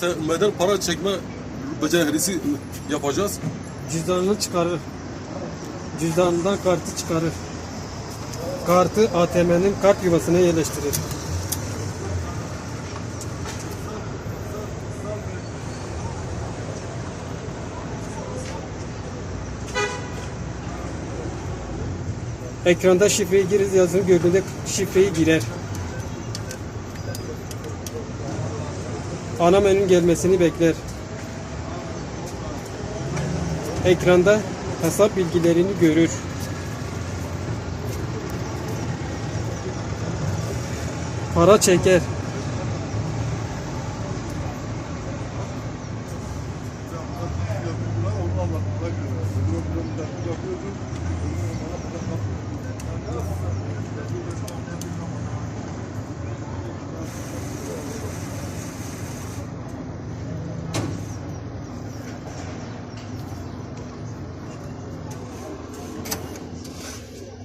ATM'den para çekme becerisi yapacağız. Cüzdanını çıkarır. Cüzdanından kartı çıkarır. Kartı ATM'nin kart yuvasına yerleştirir. Ekranda şifreyi giriz yazını gördüğünde şifreyi girer. Ana menünün gelmesini bekler. Ekranda hesap bilgilerini görür. Para çeker.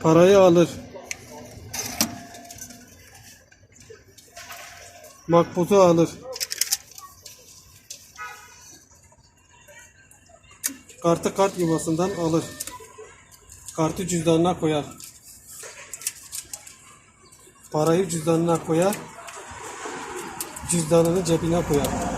Parayı alır. Makbuzu alır. Kartı kart yuvasından alır. Kartı cüzdanına koyar. Parayı cüzdanına koyar. Cüzdanını cebine koyar.